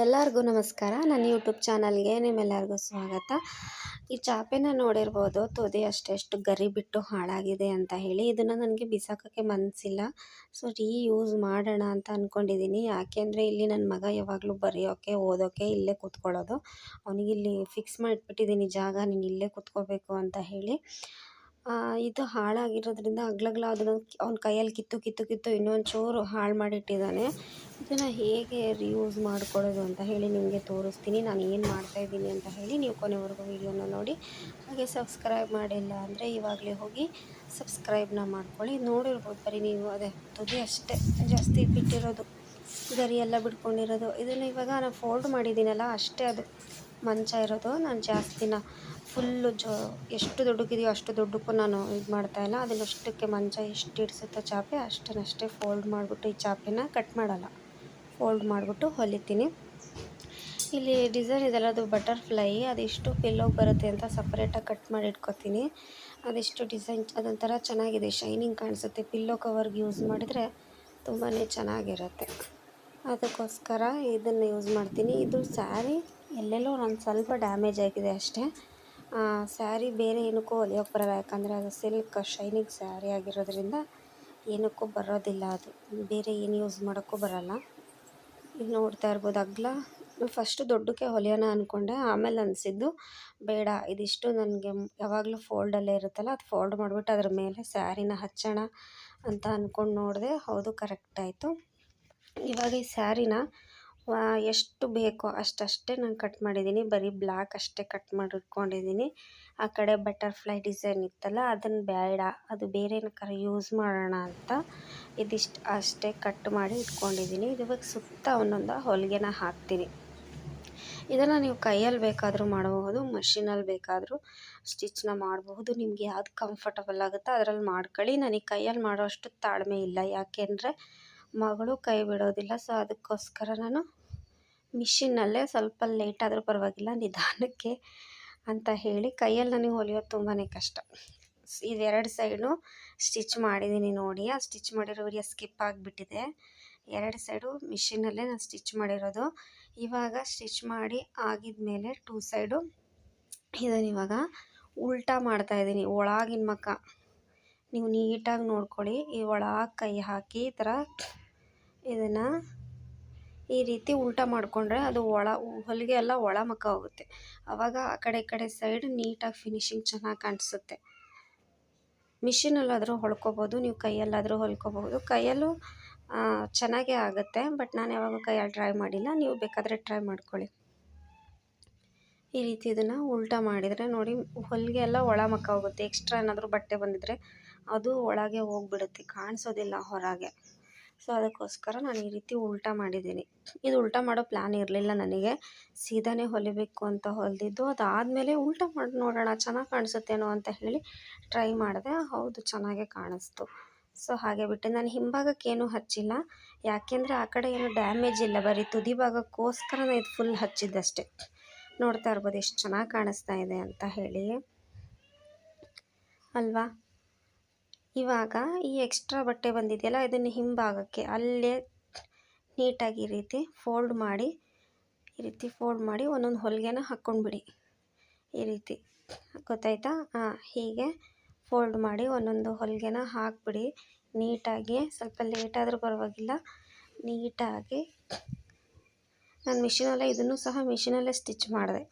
ಎಲ್ಲರಿಗೂ ನಮಸ್ಕಾರ. ನನ್ನ ಯೂಟ್ಯೂಬ್ ಚಾನಲ್ಗೆ ನಿಮ್ಮೆಲ್ಲರಿಗೂ ಸ್ವಾಗತ. ಈ ಚಾಪೆನ ನೋಡಿರ್ಬೋದು, ತುದಿ ಅಷ್ಟೆಷ್ಟು ಗರಿ ಬಿಟ್ಟು ಹಾಳಾಗಿದೆ ಅಂತ ಹೇಳಿ. ಇದನ್ನು ನನಗೆ ಬಿಸಾಕೋಕ್ಕೆ ಮನಸ್ಸಿಲ್ಲ ಸೊ ರೀಯೂಸ್ ಮಾಡೋಣ ಅಂತ ಅಂದ್ಕೊಂಡಿದ್ದೀನಿ ಯಾಕೆಂದರೆ ಇಲ್ಲಿ ನನ್ನ ಮಗ ಯಾವಾಗಲೂ ಬರೆಯೋಕ್ಕೆ ಓದೋಕ್ಕೆ ಇಲ್ಲೇ ಕೂತ್ಕೊಳ್ಳೋದು. ಅವನಿಗಿಲ್ಲಿ ಫಿಕ್ಸ್ ಮಾಡಿಬಿಟ್ಟಿದ್ದೀನಿ ಜಾಗ. ನೀನು ಇಲ್ಲೇ ಕೂತ್ಕೋಬೇಕು ಅಂತ ಹೇಳಿ. ಇದು ಹಾಳಾಗಿರೋದ್ರಿಂದ ಅಗ್ಲಗ್ಲ ಅದನ್ನು ಅವ್ನ ಕೈಯಲ್ಲಿ ಕಿತ್ತು ಕಿತ್ತು ಕಿತ್ತು ಇನ್ನೊಂದು ಚೂರು ಹಾಳು ಮಾಡಿಟ್ಟಿದ್ದಾನೆ. ಇದನ್ನು ಹೇಗೆ ರಿಯೂಸ್ ಮಾಡ್ಕೊಳ್ಳೋದು ಅಂತ ಹೇಳಿ ನಿಮಗೆ ತೋರಿಸ್ತೀನಿ. ನಾನು ಏನು ಮಾಡ್ತಾಯಿದ್ದೀನಿ ಅಂತ ಹೇಳಿ ನೀವು ಕೊನೆವರೆಗೂ ವಿಡಿಯೋನ ನೋಡಿ. ಹಾಗೆ ಸಬ್ಸ್ಕ್ರೈಬ್ ಮಾಡಿಲ್ಲ ಅಂದರೆ ಇವಾಗಲೇ ಹೋಗಿ ಸಬ್ಸ್ಕ್ರೈಬ್ನ ಮಾಡ್ಕೊಳ್ಳಿ. ನೋಡಿರ್ಬೋದು ಬರೀ ನೀವು ಅದೇ ತುದಿ ಅಷ್ಟೇ. ಜಾಸ್ತಿ ಬಿಟ್ಟಿರೋದು ಗರಿ ಎಲ್ಲ ಬಿಟ್ಕೊಂಡಿರೋದು. ಇದನ್ನು ಇವಾಗ ನಾನು ಫೋಲ್ಡ್ ಮಾಡಿದ್ದೀನಲ್ಲ ಅಷ್ಟೇ ಅದು. ಮಂಚ ಇರೋದು. ನಾನು ಜಾಸ್ತಿನ ಫುಲ್ಲು ಜೋ ಎಷ್ಟು ದೊಡ್ಡಕ್ಕಿದೆಯೋ ಅಷ್ಟು ದೊಡ್ಡಕ್ಕೂ ನಾನು ಇದು ಮಾಡ್ತಾಯಿಲ್ಲ ಅದನ್ನಷ್ಟಕ್ಕೆ ಮಂಚ ಎಷ್ಟು ಇಡಿಸುತ್ತೋ ಚಾಪೆ ಅಷ್ಟನ್ನಷ್ಟೇ ಫೋಲ್ಡ್ ಮಾಡಿಬಿಟ್ಟು ಈ ಚಾಪೆನ ಕಟ್ ಮಾಡಲ್ಲ. ಫೋಲ್ಡ್ ಮಾಡಿಬಿಟ್ಟು ಹೊಲಿತೀನಿ. ಇಲ್ಲಿ ಡಿಸೈನ್ ಇದೆಲ್ಲ ಅದು ಬಟರ್ಫ್ಲೈ ಅದೆಷ್ಟು ಪಿಲ್ಲೋಗೆ ಬರುತ್ತೆ ಅಂತ ಸಪ್ರೇಟಾಗಿ ಕಟ್ ಮಾಡಿ ಇಟ್ಕೋತೀನಿ. ಅದೆಷ್ಟು ಡಿಸೈನ್ ಅದೊಂಥರ ಚೆನ್ನಾಗಿದೆ ಶೈನಿಂಗ್ ಕಾಣಿಸುತ್ತೆ. ಪಿಲ್ಲೋ ಕವರ್ಗೆ ಯೂಸ್ ಮಾಡಿದರೆ ತುಂಬಾ ಚೆನ್ನಾಗಿರುತ್ತೆ. ಅದಕ್ಕೋಸ್ಕರ ಇದನ್ನು ಯೂಸ್ ಮಾಡ್ತೀನಿ. ಇದು ಸ್ಯಾರಿ ಎಲ್ಲೆಲ್ಲೋ ಒಂದು ಸ್ವಲ್ಪ ಡ್ಯಾಮೇಜ್ ಆಗಿದೆ ಅಷ್ಟೇ. ಸ್ಯಾರಿ ಬೇರೆ ಏನಕ್ಕೂ ಹೊಲಿಯೋಕ್ಕೆ ಬರೋಲ್ಲ, ಯಾಕಂದರೆ ಅದು ಸಿಲ್ಕ್ ಶೈನಿಂಗ್ ಸ್ಯಾರಿ ಆಗಿರೋದ್ರಿಂದ ಏನಕ್ಕೂ ಬರೋದಿಲ್ಲ ಅದು. ಬೇರೆ ಏನು ಯೂಸ್ ಮಾಡೋಕ್ಕೂ ಬರೋಲ್ಲ. ಇದು ನೋಡ್ತಾ ಇರ್ಬೋದು, ಅಗ್ಲ. ಫಸ್ಟು ದೊಡ್ಡಕ್ಕೆ ಹೊಲಿಯೋಣ ಅಂದ್ಕೊಂಡೆ ಆಮೇಲೆ ಅನಿಸಿದ್ದು, ಬೇಡ, ಇದಿಷ್ಟು ನನಗೆ ಯಾವಾಗಲೂ ಫೋಲ್ಡಲ್ಲೇ ಇರುತ್ತಲ್ಲ, ಅದು ಫೋಲ್ಡ್ ಮಾಡಿಬಿಟ್ಟು ಅದ್ರ ಮೇಲೆ ಸ್ಯಾರಿನ ಹಚ್ಚೋಣ ಅಂತ ಅಂದ್ಕೊಂಡು ನೋಡಿದೆ, ಹೌದು ಕರೆಕ್ಟ್ ಆಯಿತು. ಇವಾಗ ಈ ಸ್ಯಾರಿನ ಎಷ್ಟು ಬೇಕೋ ಅಷ್ಟಷ್ಟೇ ನಾನು ಕಟ್ ಮಾಡಿದ್ದೀನಿ. ಬರೀ ಬ್ಲ್ಯಾಕ್ ಅಷ್ಟೇ ಕಟ್ ಮಾಡಿ ಇಟ್ಕೊಂಡಿದ್ದೀನಿ ಆ ಕಡೆ ಬಟರ್ಫ್ಲೈ ಡಿಸೈನ್ ಇತ್ತಲ್ಲ ಅದನ್ನು ಬೇಡ. ಅದು ಬೇರೆ ಏನಕ್ಕಾರೆ ಯೂಸ್ ಮಾಡೋಣ ಅಂತ ಇದಿಷ್ಟು ಅಷ್ಟೇ ಕಟ್ ಮಾಡಿ ಇಟ್ಕೊಂಡಿದ್ದೀನಿ. ಇವಾಗ ಸುತ್ತ ಒಂದೊಂದು ಹೊಲಿಗೆನ ಹಾಕ್ತೀನಿ. ಇದನ್ನು ನೀವು ಕೈಯಲ್ಲಿ ಬೇಕಾದರೂ ಮಾಡಬಹುದು ಮಷಿನಲ್ಲಿ ಬೇಕಾದರೂ ಸ್ಟಿಚ್ನ ಮಾಡಬಹುದು. ನಿಮಗೆ ಯಾವ್ದು ಕಂಫರ್ಟಬಲ್ ಆಗುತ್ತೋ ಅದರಲ್ಲಿ ಮಾಡ್ಕೊಳ್ಳಿ. ನನಗೆ ಕೈಯಲ್ಲಿ ಮಾಡೋ ಅಷ್ಟು ತಾಳ್ಮೆ ಇಲ್ಲ. ಯಾಕೆಂದರೆ ಮಗಳು ಕೈ ಬಿಡೋದಿಲ್ಲ. ಸೊ ಅದಕ್ಕೋಸ್ಕರ ನಾನು ಮಿಷಿನಲ್ಲೇ ಸ್ವಲ್ಪ ಲೇಟ್ ಆದರೂ ಪರವಾಗಿಲ್ಲ, ನಿಧಾನಕ್ಕೆ ಅಂತ ಹೇಳಿ ಕೈಯಲ್ಲಿ ನನಗೆ ಹೊಲಿಯೋದು ತುಂಬಾ ಕಷ್ಟ. ಇದೆರಡು ಸೈಡು ಸ್ಟಿಚ್ ಮಾಡಿದ್ದೀನಿ ನೋಡಿ. ಆ ಸ್ಟಿಚ್ ಮಾಡಿರೋ ವಿಡಿಯೋ ಸ್ಕಿಪ್ ಆಗಿಬಿಟ್ಟಿದೆ. ಎರಡು ಸೈಡು ಮಿಷಿನಲ್ಲೇ ನಾನು ಸ್ಟಿಚ್ ಮಾಡಿರೋದು. ಇವಾಗ ಸ್ಟಿಚ್ ಮಾಡಿ ಆಗಿದ ಮೇಲೆ ಟೂ ಸೈಡು ಇದನ್ನು ಇವಾಗ ಉಲ್ಟಾ ಮಾಡ್ತಾಯಿದ್ದೀನಿ ಒಳಗಿನ ಮಕ್ಕ ನೀವು ನೀಟಾಗಿ ನೋಡ್ಕೊಳ್ಳಿ. ಈ ಒಳಗೆ ಕೈ ಹಾಕಿ ಈ ಥರ ಇದನ್ನು ಈ ರೀತಿ ಉಲ್ಟಾ ಮಾಡಿಕೊಂಡ್ರೆ ಅದು ಒಳ, ಹೊಲಿಗೆ ಎಲ್ಲ ಒಳ ಹೋಗುತ್ತೆ. ಆವಾಗ ಆ ಕಡೆ ಈ ಕಡೆ ಸೈಡ್ ನೀಟಾಗಿ ಫಿನಿಶಿಂಗ್ ಚೆನ್ನಾಗಿ ಕಾಣಿಸುತ್ತೆ. ಮಿಷಿನಲ್ಲಾದರೂ ಹೊಲ್ಕೋಬೋದು, ನೀವು ಕೈಯಲ್ಲಾದರೂ ಹೊಲ್ಕೋಬಹುದು. ಕೈಯಲ್ಲೂ ಚೆನ್ನಾಗೇ ಆಗುತ್ತೆ ಬಟ್ ನಾನು ಯಾವಾಗ ಕೈಯಲ್ಲಿ ಟ್ರೈ ಮಾಡಿಲ್ಲ. ನೀವು ಬೇಕಾದರೆ ಟ್ರೈ ಮಾಡ್ಕೊಳ್ಳಿ. ಈ ರೀತಿ ಇದನ್ನು ಉಲ್ಟಾ ಮಾಡಿದರೆ ನೋಡಿ, ಹೊಲಿಗೆ ಎಲ್ಲ ಒಳ ಮಕ್ಕ ಹೋಗುತ್ತೆ. ಎಕ್ಸ್ಟ್ರಾ ಏನಾದರೂ ಬಟ್ಟೆ ಬಂದಿದ್ರೆ ಅದು ಒಳಗೆ ಹೋಗ್ಬಿಡುತ್ತೆ. ಕಾಣಿಸೋದಿಲ್ಲ ಹೊರಗೆ. ಸೊ ಅದಕ್ಕೋಸ್ಕರ ನಾನು ಈ ರೀತಿ ಉಲ್ಟಾ ಮಾಡಿದ್ದೀನಿ. ಇದು ಉಲ್ಟಾ ಮಾಡೋ ಪ್ಲ್ಯಾನ್ ಇರಲಿಲ್ಲ ನನಗೆ. ಸೀದಾನೇ ಹೊಲಿಬೇಕು ಅಂತ ಹೊಲಿದಿದ್ದು. ಅದಾದಮೇಲೆ ಉಲ್ಟಾ ಮಾಡಿ, ನೋಡೋಣ ಚೆನ್ನಾಗಿ ಕಾಣಿಸುತ್ತೇನೋ ಅಂತ ಹೇಳಿ ಟ್ರೈ ಮಾಡಿದೆ. ಹೌದು, ಚೆನ್ನಾಗೇ ಕಾಣಿಸ್ತು. ಸೊ ಹಾಗೆ ಬಿಟ್ಟೆ ನಾನು ಹಿಂಭಾಗಕ್ಕೇನು ಹಚ್ಚಿಲ್ಲ. ಯಾಕೆಂದರೆ ಆ ಕಡೆ ಏನು ಡ್ಯಾಮೇಜ್ ಇಲ್ಲ. ಬರೀ ತುದಿ ಭಾಗಕ್ಕೋಸ್ಕರ ಇದು ಫುಲ್ ಹಚ್ಚಿದ್ದಷ್ಟೇ. ನೋಡ್ತಾ ಇರ್ಬೋದು, ಎಷ್ಟು ಚೆನ್ನಾಗಿ ಕಾಣಿಸ್ತಾ ಇದೆ ಅಂತ ಹೇಳಿ. ಅಲ್ವಾ? ಇವಾಗ ಈ ಎಕ್ಸ್ಟ್ರಾ ಬಟ್ಟೆ ಬಂದಿದೆಯಲ್ಲ, ಇದನ್ನು ಹಿಂಭಾಗಕ್ಕೆ ಅಲ್ಲೇ ನೀಟಾಗಿ ರೀತಿ ಫೋಲ್ಡ್ ಮಾಡಿ, ಈ ರೀತಿ ಫೋಲ್ಡ್ ಮಾಡಿ ಒಂದೊಂದು ಹೊಲಿಗೆನ ಹಾಕ್ಕೊಂಡ್ಬಿಡಿ ಈ ರೀತಿ. ಗೊತ್ತಾಯ್ತಾ? ಹಾಂ ಹೀಗೆ ಫೋಲ್ಡ್ ಮಾಡಿ ಒಂದೊಂದು ಹೊಲಿಗೆನ ಹಾಕ್ಬಿಡಿ. ನೀಟಾಗಿ, ಸ್ವಲ್ಪ ಲೇಟಾದರೂ ಪರವಾಗಿಲ್ಲ, ನೀಟಾಗಿ. ನಾನು ಮಿಷಿನಲ್ಲೇ ಇದನ್ನು ಸಹ ಮಿಷಿನಲ್ಲೇ ಸ್ಟಿಚ್ ಮಾಡಿದೆ.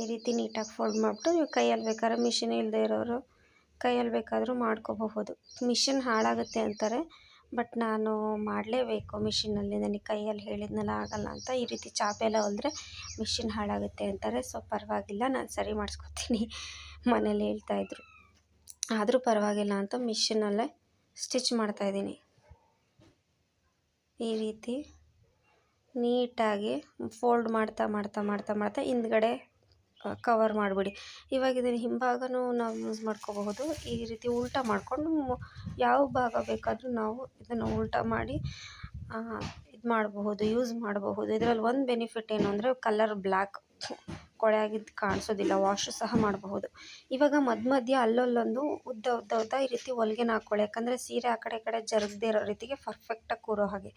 ಈ ರೀತಿ ನೀಟಾಗಿ ಫೋಲ್ಡ್ ಮಾಡಿಬಿಟ್ಟು ನೀವು ಕೈಯಲ್ಲಿ ಬೇಕಾದ್ರೆ ಮಿಷಿನ್ ಇಲ್ಲದೆ ಇರೋರು ಕೈಯಲ್ಲಿ ಬೇಕಾದರೂ ಮಾಡ್ಕೋಬಹುದು. ಮಿಷಿನ್ ಹಾಳಾಗುತ್ತೆ ಅಂತಾರೆ, ಬಟ್ ನಾನು ಮಾಡಲೇಬೇಕು ಮಿಷಿನಲ್ಲಿ ನನಗೆ ಕೈಯಲ್ಲಿ ಹೇಳಿದ್ನಲ್ಲ ಆಗಲ್ಲ ಅಂತ ಈ ರೀತಿ ಚಾಪೆ ಎಲ್ಲ ಹೊಲಿದ್ರೆ ಮಿಷಿನ್ ಹಾಳಾಗುತ್ತೆ ಅಂತಾರೆ. ಸೊ ಪರವಾಗಿಲ್ಲ, ನಾನು ಸರಿ ಮಾಡಿಸ್ಕೊತೀನಿ ಮನೇಲಿ ಹೇಳ್ತಾಯಿದ್ರು ಆದರೂ ಪರವಾಗಿಲ್ಲ ಅಂತ ಮಿಷಿನಲ್ಲೇ ಸ್ಟಿಚ್ ಮಾಡ್ತಾಯಿದ್ದೀನಿ ಈ ರೀತಿ ನೀಟಾಗಿ ಫೋಲ್ಡ್ ಮಾಡ್ತಾ ಮಾಡ್ತಾ ಮಾಡ್ತಾ ಮಾಡ್ತಾ ಹಿಂದ್ಗಡೆ ಕವರ್ ಮಾಡಿಬಿಡಿ. ಇವಾಗ ಇದನ್ನು ಹಿಂಭಾಗನೂ ನಾವು ಯೂಸ್ ಮಾಡ್ಕೋಬಹುದು. ಈ ರೀತಿ ಉಲ್ಟಾ ಮಾಡಿಕೊಂಡು ಯಾವ ಭಾಗ ಬೇಕಾದರೂ ನಾವು ಇದನ್ನು ಉಲ್ಟಾ ಮಾಡಿ ಇದು ಮಾಡಬಹುದು ಯೂಸ್ ಮಾಡಬಹುದು. ಇದರಲ್ಲಿ ಒಂದು ಬೆನಿಫಿಟ್ ಏನು ಅಂದರೆ ಕಲರ್ ಬ್ಲ್ಯಾಕ್ ಕೊಳೆ ಆಗಿದ್ದು ಕಾಣಿಸೋದಿಲ್ಲ ವಾಶು ಸಹ ಮಾಡಬಹುದು. ಇವಾಗ ಮಧ್ಯ ಮಧ್ಯ ಅಲ್ಲಲ್ಲೊಂದು ಉದ್ದ ಉದ್ದ ಉದ್ದ ಈ ರೀತಿ ಹೊಲಿಗೆನ ಹಾಕ್ಕೊಳ್ಳಿ ಯಾಕಂದರೆ ಸೀರೆ ಆ ಕಡೆ ಈ ಕಡೆ ಜರುಗದೇ ಇರೋ ರೀತಿಗೆ ಪರ್ಫೆಕ್ಟಾಗಿ ಕೂರೋ ಹಾಗೆ.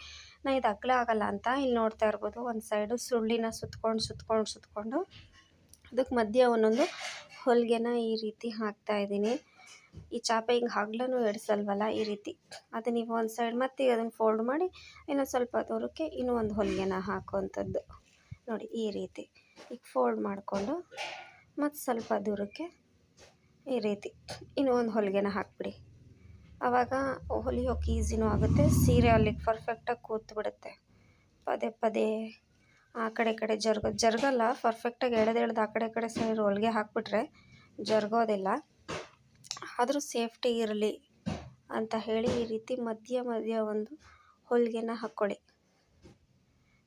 ನಾ ಇದು ಅಗಲ ಆಗಲ್ಲ ಅಂತ ಇಲ್ಲಿ ನೋಡ್ತಾ ಇರ್ಬೋದು. ಒಂದು ಸೈಡು ಸುಳ್ಳಿನ ಸುತ್ಕೊಂಡು ಸುತ್ಕೊಂಡು ಸುತ್ಕೊಂಡು ಅದಕ್ಕೆ ಮಧ್ಯೆ ಒಂದೊಂದು ಹೊಲಿಗೆನ ಈ ರೀತಿ ಹಾಕ್ತಾ ಇದ್ದೀನಿ. ಈ ಚಾಪೆ ಹಿಂಗೆ ಹಗ್ಲೂ ಎಡ್ಸಲ್ವಲ್ಲ ಈ ರೀತಿ. ಅದು ನೀವು ಒಂದು ಸೈಡ್ ಮತ್ತೆ ಅದನ್ನು ಫೋಲ್ಡ್ ಮಾಡಿ, ಇನ್ನೊಂದು ಸ್ವಲ್ಪ ದೂರಕ್ಕೆ ಇನ್ನೂ ಒಂದು ಹೊಲಿಗೆನ ಹಾಕುವಂಥದ್ದು. ನೋಡಿ, ಈ ರೀತಿ. ಈಗ ಫೋಲ್ಡ್ ಮಾಡಿಕೊಂಡು ಮತ್ತು ಸ್ವಲ್ಪ ದೂರಕ್ಕೆ ಈ ರೀತಿ ಇನ್ನೂ ಒಂದು ಹೊಲಿಗೆನ ಹಾಕ್ಬಿಡಿ. ಆವಾಗ ಹೊಲಿಯೋಕೆ ಈಸಿನೂ ಆಗುತ್ತೆ, ಸೀರೆ ಅಲ್ಲಿಗೆ ಪರ್ಫೆಕ್ಟಾಗಿ ಕೂತ್ಬಿಡುತ್ತೆ. ಪದೇ ಪದೇ ಆ ಕಡೆ ಈ ಕಡೆ ಜರ್ಗ, ಜರ್ಗಲ್ಲ ಪರ್ಫೆಕ್ಟಾಗಿ ಎಳೆದು ಆ ಕಡೆ ಕಡೆ ಸೈಡ್ ಹೊಲಿಗೆ ಹಾಕಿಬಿಟ್ರೆ ಜರ್ಗೋದಿಲ್ಲ. ಆದರೂ ಸೇಫ್ಟಿ ಇರಲಿ ಅಂತ ಹೇಳಿ ಈ ರೀತಿ ಮಧ್ಯ ಮಧ್ಯ ಒಂದು ಹೊಲಿಗೆನ ಹಾಕ್ಕೊಳ್ಳಿ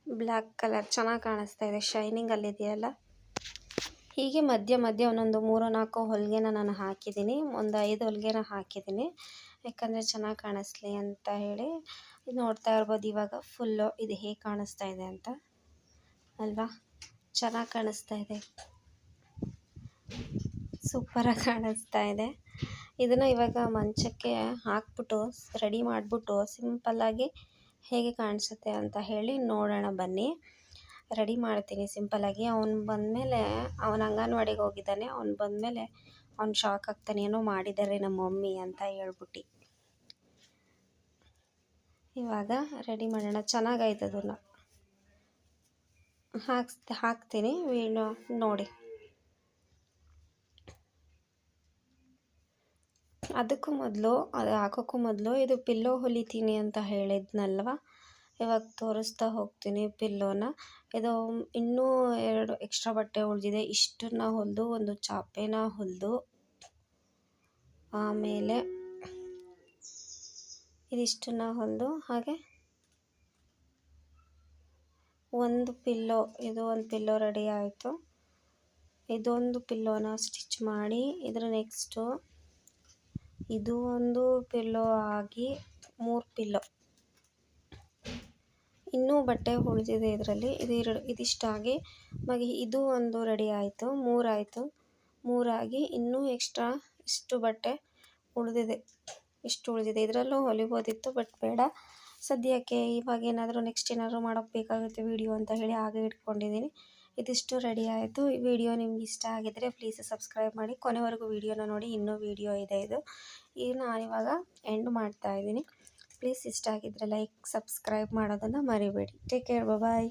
ಬ್ಲ್ಯಾಕ್ ಕಲರ್ ಚೆನ್ನಾಗಿ ಕಾಣಿಸ್ತಾ ಇದೆ ಶೈನಿಂಗ್ ಅಲ್ಲಿದೆಯಲ್ಲ ಹೀಗೆ ಮಧ್ಯ ಮಧ್ಯ ಒಂದೊಂದು ಮೂರು ನಾಲ್ಕು ಹೊಲಿಗೆನ ನಾನು ಹಾಕಿದ್ದೀನಿ, ಒಂದು ಐದು ಹೊಲಿಗೆನ ಹಾಕಿದ್ದೀನಿ. ಯಾಕಂದರೆ ಚೆನ್ನಾಗಿ ಕಾಣಿಸ್ಲಿ ಅಂತ ಹೇಳಿ ನೋಡ್ತಾ ಇರ್ಬೋದು, ಇವಾಗ ಫುಲ್ಲು ಇದು ಹೇಗೆ ಕಾಣಿಸ್ತಾ ಇದೆ ಅಂತ. ಅಲ್ವಾ? ಚೆನ್ನಾಗಿ ಕಾಣಿಸ್ತಾ ಇದೆ. ಸೂಪರಾಗಿ ಕಾಣಿಸ್ತಾ ಇದೆ. ಇದನ್ನು ಇವಾಗ ಮಂಚಕ್ಕೆ ಹಾಕ್ಬಿಟ್ಟು, ರೆಡಿ ಮಾಡಿಬಿಟ್ಟು ಸಿಂಪಲ್ಲಾಗಿ ಹೇಗೆ ಕಾಣಿಸುತ್ತೆ ಅಂತ ಹೇಳಿ ನೋಡೋಣ ಬನ್ನಿ. ರೆಡಿ ಮಾಡ್ತೀನಿ ಸಿಂಪಲ್ಲಾಗಿ ಅವ್ನು ಬಂದಮೇಲೆ, ಅವನ ಅಂಗನವಾಡಿಗೆ ಹೋಗಿದ್ದಾನೆ. ಅವ್ನು ಬಂದಮೇಲೆ ಅವ್ನು ಶಾಕ್ ಆಗ್ತಾನೆ, ಏನೋ ಮಾಡಿದ್ದಾರೆ ನಮ್ಮ ಮಮ್ಮಿ ಅಂತ ಹೇಳ್ಬಿಟ್ಟು. ಇವಾಗ ರೆಡಿ ಮಾಡೋಣ. ಚೆನ್ನಾಗಾಯ್ತು ಅದನ್ನು ಹಾಕ್ಸ್ ಹಾಕ್ತೀನಿ. ವೀಣು ನೋಡಿ. ಅದಕ್ಕೂ ಮೊದಲು, ಅದು ಹಾಕೋಕ್ಕೂ ಮೊದಲು ಇದು ಪಿಲ್ಲೋ ಹೊಲಿತೀನಿ ಅಂತ ಹೇಳಿದ್ನಲ್ವ? ಇವಾಗ ತೋರಿಸ್ತಾ ಹೋಗ್ತೀನಿ ಪಿಲ್ಲೋನ. ಇದು ಇನ್ನೂ ಎರಡು ಎಕ್ಸ್ಟ್ರಾ ಬಟ್ಟೆ ಉಳಿದಿದೆ. ಇಷ್ಟನ್ನ ಹೊಲಿದು, ಒಂದು ಚಾಪೆನ ಹೊಲಿದು, ಆಮೇಲೆ ಇದಿಷ್ಟನ್ನ ಹೊಲಿದು ಹಾಗೆ ಒಂದು ಪಿಲ್ಲೋ, ಇದು ಒಂದು ಪಿಲ್ಲೋ ರೆಡಿ ಆಯಿತು. ಇದೊಂದು ಪಿಲ್ಲೋನ ಸ್ಟಿಚ್ ಮಾಡಿ ಇದರ ನೆಕ್ಸ್ಟು ಇದು ಒಂದು ಪಿಲ್ಲೋ ಆಗಿ ಮೂರು ಪಿಲ್ಲೋ. ಇನ್ನೂ ಬಟ್ಟೆ ಉಳಿದಿದೆ ಇದರಲ್ಲಿ. ಇದು ಎರಡು ಇದಿಷ್ಟಾಗಿ ಮಗಿ, ಇದು ಒಂದು ರೆಡಿ ಆಯಿತು ಮೂರಾಯಿತು ಮೂರಾಗಿ ಇನ್ನೂ ಎಕ್ಸ್ಟ್ರಾ ಇಷ್ಟು ಬಟ್ಟೆ ಉಳಿದಿದೆ. ಇಷ್ಟು ಉಳಿದಿದೆ. ಇದರಲ್ಲೂ ಹೊಲಿಬೋದಿತ್ತು ಬಟ್ ಬೇಡ. ಸದ್ಯಕ್ಕೆ ಇವಾಗ ಏನಾದರೂ ನೆಕ್ಸ್ಟ್ ಏನಾದರೂ ಮಾಡೋಕ್ಕೆ ಬೇಕಾಗುತ್ತೆ ವಿಡಿಯೋ ಅಂತ ಹೇಳಿ ಹಾಗೆ ಇಟ್ಕೊಂಡಿದ್ದೀನಿ. ಇದಿಷ್ಟು ರೆಡಿ ಆಯಿತು. ಈ ವಿಡಿಯೋ ನಿಮ್ಗೆ ಇಷ್ಟ ಆಗಿದ್ದರೆ ಪ್ಲೀಸ್ ಸಬ್ಸ್ಕ್ರೈಬ್ ಮಾಡಿ. ಕೊನೆವರೆಗೂ ವಿಡಿಯೋನ ನೋಡಿ. ಇನ್ನೂ ವಿಡಿಯೋ ಇದೆ ಇದು. ಈಗ ನಾನಿವಾಗ ಎಂಡ್ ಮಾಡ್ತಾ ಇದ್ದೀನಿ. ಪ್ಲೀಸ್ ಇಷ್ಟ ಆಗಿದ್ದರೆ ಲೈಕ್ ಸಬ್ಸ್ಕ್ರೈಬ್ ಮಾಡೋದನ್ನು ಮರಿಬೇಡಿ. Take care bye